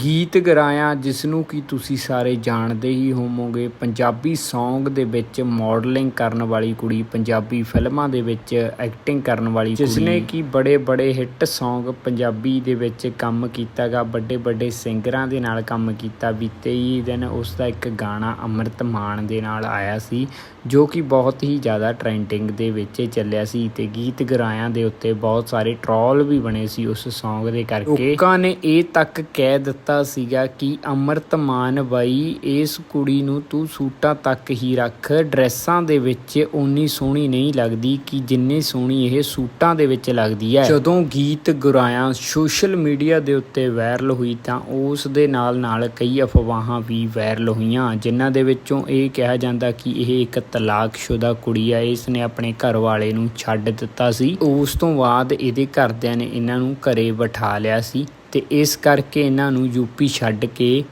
ਗੀਤ ਗਾਇਆ ਜਿਸ ਨੂੰ ਕਿ ਤੁਸੀਂ ਸਾਰੇ ਜਾਣਦੇ ਹੀ ਹੋਵੋਗੇ। ਪੰਜਾਬੀ Song ਦੇ ਵਿੱਚ ਮਾਡਲਿੰਗ ਕਰਨ ਵਾਲੀ ਕੁੜੀ ਪੰਜਾਬੀ ਫਿਲਮਾਂ ਦੇ ਵਿੱਚ ਐਕਟਿੰਗ ਕਰਨ ਵਾਲੀ ਜਿਸ ਨੇ ਕਿ ਬੜੇ ਬੜੇ ਹਿੱਟ Song ਪੰਜਾਬੀ ਦੇ ਵਿੱਚ ਕੰਮ ਕੀਤਾਗਾ ਵੱਡੇ ਵੱਡੇ ਸਿੰਗਰਾਂ ਦੇ ਨਾਲ ਕੰਮ ਕੀਤਾ। ਬੀਤੇ ਹੀ ਦਿਨ ਉਸ ਦਾ ਇੱਕ ਗਾਣਾ ਅੰਮ੍ਰਿਤ ਮਾਨ ਦੇ ਨਾਲ ਆਇਆ ਸੀ ਜੋ ਕਿ ਬਹੁਤ ਹੀ ਜ਼ਿਆਦਾ ਟ੍ਰੈਂਡਿੰਗ ਦੇ ਵਿੱਚ ਚੱਲਿਆ ਸੀ ਤੇ ਗੀਤ ਗਾਇਆਂ ਦੇ ਉੱਤੇ ਬਹੁਤ ਸਾਰੇ ਟ੍ਰੋਲ ਵੀ ਬਣੇ ਸੀ ਉਸ Song ਦੇ ਕਰਕੇ। ਲੋਕਾਂ ਨੇ ਇਹ ਤੱਕ ਕਹਿ ਦਿੱਤਾ ਸੀਗਾ ਕਿ ਅੰਮ੍ਰਿਤ ਮਾਨ ਬਾਈ, ਇਸ ਕੁੜੀ ਨੂੰ ਤੂੰ ਸੂਟਾਂ ਤੱਕ ਹੀ ਰੱਖ। ਡਰੈਸਾਂ ਦੇ ਵਿੱਚ ਓਨੀ ਸੋਹਣੀ ਨਹੀਂ ਲੱਗਦੀ ਕਿ ਜਿੰਨੀ ਸੋਹਣੀ ਇਹ ਸੂਟਾਂ ਦੇ ਵਿੱਚ ਲੱਗਦੀ ਹੈ। ਜਦੋਂ ਗੀਤ ਗੁਰਾਇਆ ਸੋਸ਼ਲ ਮੀਡੀਆ ਦੇ ਉੱਤੇ ਵਾਇਰਲ ਹੋਈ ਤਾਂ ਉਸ ਦੇ ਨਾਲ ਨਾਲ ਕਈ ਅਫਵਾਹਾਂ ਵੀ ਵਾਇਰਲ ਹੋਈਆਂ, ਜਿਨ੍ਹਾਂ ਦੇ ਵਿੱਚੋਂ ਇਹ ਕਿਹਾ ਜਾਂਦਾ ਕਿ ਇਹ ਇੱਕ ਤਲਾਕਸ਼ੁਦਾ ਕੁੜੀ ਹੈ ਇਸ ਨੇ ਆਪਣੇ ਘਰ ਵਾਲੇ ਨੂੰ ਛੱਡ ਦਿੱਤਾ ਸੀ। ਉਸ ਤੋਂ ਬਾਅਦ ਇਹਦੇ ਘਰਦਿਆਂ ਨੇ ਇਹਨਾਂ ਨੂੰ ਘਰੇ ਬਿਠਾ ਲਿਆ ਸੀ। ਤੇ ਇਸ ਕਰਕੇ ਇਹਨਾਂ ਨੂੰ ਯੂਪੀ ਛੱਡ ਕੇ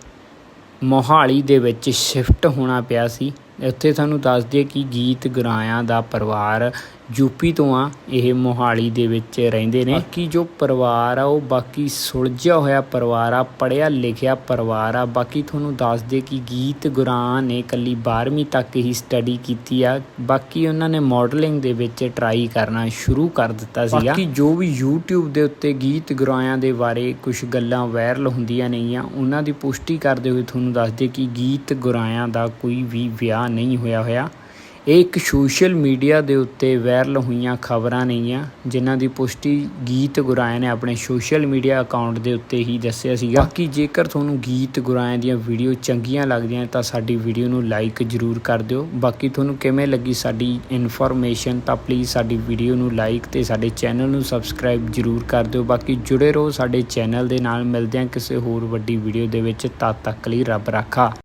ਮੋਹਾਲੀ ਦੇ ਵਿੱਚ ਸ਼ਿਫਟ ਹੋਣਾ ਪਿਆ ਸੀ। ਇੱਥੇ ਤੁਹਾਨੂੰ ਦੱਸ ਦਈਏ ਕਿ ਗੀਤ ਗੁਰਾਇਆਂ ਦਾ ਪਰਿਵਾਰ ਯੂਪੀ ਤੋਂ ਆ, ਇਹ ਮੋਹਾਲੀ ਦੇ ਵਿੱਚ ਰਹਿੰਦੇ ਨੇ। ਬਾਕੀ ਜੋ ਪਰਿਵਾਰ ਆ, ਉਹ ਬਾਕੀ ਸੁਲਝਿਆ ਹੋਇਆ ਪਰਿਵਾਰ ਆ ਪੜਿਆ ਲਿਖਿਆ ਪਰਿਵਾਰ ਆ। ਬਾਕੀ ਤੁਹਾਨੂੰ ਦੱਸ ਦੇ ਕਿ ਗੀਤ ਗੁਰਾਂ ਨੇ ਕੱਲੀ 12ਵੀਂ ਤੱਕ ਹੀ ਸਟੱਡੀ ਕੀਤੀ ਆ। ਬਾਕੀ ਉਹਨਾਂ ਨੇ ਮਾਡਲਿੰਗ ਦੇ ਵਿੱਚ ਟਰਾਈ ਕਰਨਾ ਸ਼ੁਰੂ ਕਰ ਦਿੱਤਾ ਸੀਗਾ। ਬਾਕੀ ਜੋ ਵੀ YouTube ਦੇ ਉੱਤੇ ਗੀਤ ਗੁਰਾਇਆਂ ਦੇ ਬਾਰੇ ਕੁਝ ਗੱਲਾਂ ਵਾਇਰਲ ਹੁੰਦੀਆਂ ਨੇਗੀਆਂ, ਉਹਨਾਂ ਦੀ ਪੁਸ਼ਟੀ ਕਰਦੇ ਹੋਏ ਤੁਹਾਨੂੰ ਦੱਸ ਦੇ ਕਿ ਗੀਤ ਗੁਰਾਇਆਂ ਦਾ ਕੋਈ ਵੀ ਵਿਆਹ ਨਹੀਂ ਹੋਇਆ ਹੋਇਆ। ਇਹ ਇੱਕ ਸੋਸ਼ਲ ਮੀਡੀਆ ਦੇ ਉੱਤੇ ਵਾਇਰਲ ਹੋਈਆਂ ਖਬਰਾਂ ਨੇਗੀਆਂ, ਜਿਨ੍ਹਾਂ ਦੀ ਪੁਸ਼ਟੀ ਗੀਤ ਗੁਰਾਇਆਂ ਨੇ ਆਪਣੇ ਸੋਸ਼ਲ ਮੀਡੀਆ ਅਕਾਊਂਟ ਦੇ ਉੱਤੇ ਹੀ ਦੱਸਿਆ ਸੀਗਾ। ਬਾਕੀ ਜੇਕਰ ਤੁਹਾਨੂੰ ਗੀਤ ਗੁਰਾਇਆਂ ਦੀਆਂ ਵੀਡੀਓ ਚੰਗੀਆਂ ਲੱਗਦੀਆਂ ਤਾਂ ਸਾਡੀ ਵੀਡੀਓ ਨੂੰ ਲਾਈਕ ਜ਼ਰੂਰ ਕਰ ਦਿਓ। ਬਾਕੀ ਤੁਹਾਨੂੰ ਕਿਵੇਂ ਲੱਗੀ ਸਾਡੀ ਇਨਫੋਰਮੇਸ਼ਨ ਤਾਂ ਪਲੀਜ਼ ਸਾਡੀ ਵੀਡੀਓ ਨੂੰ ਲਾਈਕ ਤੇ ਸਾਡੇ ਚੈਨਲ ਨੂੰ ਸਬਸਕ੍ਰਾਈਬ ਜ਼ਰੂਰ ਕਰ ਦਿਓ। ਬਾਕੀ ਜੁੜੇ ਰਹੋ ਸਾਡੇ ਚੈਨਲ ਦੇ ਨਾਲ। ਮਿਲਦੇ ਹਾਂ ਕਿਸੇ ਹੋਰ ਵੱਡੀ ਵੀਡੀਓ ਦੇ ਵਿੱਚ। ਤਦ ਤੱਕ ਲਈ ਰੱਬ ਰਾਖਾ।